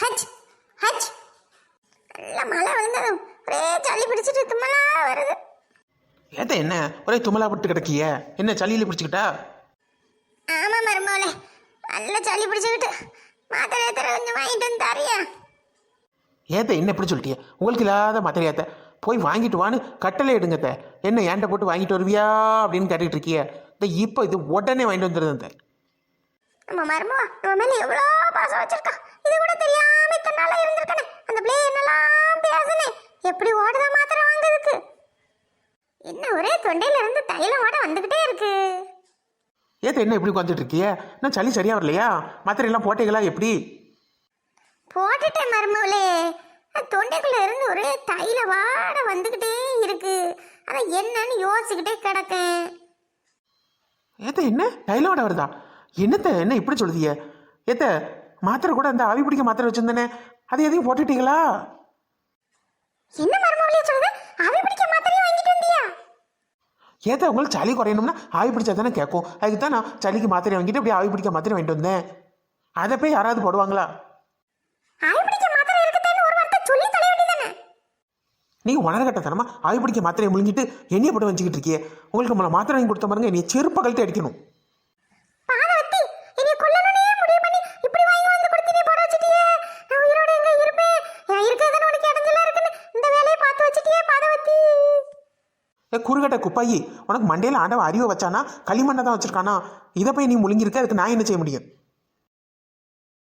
H H நல்ல மழை விழுந்ததும் ஒரே சளி பிடிச்சிட்டு தும்மலா வருது. ஏத்த என்ன? ஒரே தும்மலா பட்டு கிடக்கிய? என்ன சளியில பிடிச்சிக்கிட்டா? ஆமா மருமோளே நல்ல சளி பிடிச்சுக்கிட்டு மாத்திரை எத்தனை கொஞ்சம் வாங்கிட்டு வந்து தரியா. ஏத்த என்ன இப்படி சொல்லிட்டிய? உங்களுக்கு இல்லாத மாத்திரையாத்த போய் வாங்கிட்டு வான்னு கட்டளை எடுங்கத்த என்ன ஏன்ட்ட போட்டு வாங்கிட்டு வருவியா அப்படின்னு கேட்டுட்டு இருக்கிய? இந்த இப்போ இது உடனே வாங்கிட்டு வந்துருந்த நம்ம மருமவா நம்ம மேல எவ்வளோ பாசம் வச்சிருக்கா? எப்படி ஓடுதா மாத்திரை வாங்குறதுக்கு? என்ன ஒரே தொண்டையில இருந்து தைலம் ஓட வந்துகிட்டே இருக்கு. ஏத்த என்ன இப்படி உட்காந்துட்டு இருக்கிய? நான் சளி சரியா வரலையா? மாத்திரை எல்லாம் போட்டீங்களா எப்படி? போட்டுட்டேன் மருமவளே தொண்டைக்குள்ள இருந்து ஒரே தைல வாட வந்துகிட்டே இருக்கு. அதான் என்னன்னு யோசிச்சுக்கிட்டே கிடக்கேன். ஏத்த என்ன? தைலோட வருதா? என்னத்த என்ன இப்படி சொல்லுதிய ஏத்த மாத்திரை கூட அந்த ஆவி பிடிக்க மாத்திரை வச்சிருந்தேனே. அது எதையும் போட்டுட்டீங்களா? என்ன மருமவளே சொல்லுது அவி பிடிக்க மாத்திரையும் வாங்கிட்டு வந்தியா? ஏத்த உங்களுக்கு சளி குறையணும்னா ஆவி பிடிச்சா தானே கேட்கும்? அதுக்கு தான் நான் சளிக்கு மாத்திரை வாங்கிட்டு அப்படியே ஆவி பிடிக்க மாத்திரை வாங்கிட்டு வந்தேன். அதை போய் யாராவது போடுவாங்களா? அவி பிடிக்க மாத்திரை இருக்குதான்னு ஒரு வார்த்தை சொல்லி தொலை வேண்டியதானே நீங்கள் உணரகட்டத்தனமா ஆவி பிடிக்க மாத்திரையை முழுங்கிட்டு என்னைய போட்டு வச்சுக்கிட்டு இருக்கியே. உங்களுக்கு மாத்திரை வாங்கி கொடுத்த பாருங்க என்னை செருப்ப கழட்டி அடிக்கணும். ஏ குறுகட்ட குப்பாயி உனக்கு மண்டையில் ஆண்டவன் அறிவை வச்சானா களிமண்ணை தான் வச்சுருக்கானா? இதை போய் நீ முழுங்கிருக்க அதுக்கு நான் என்ன செய்ய முடியும்?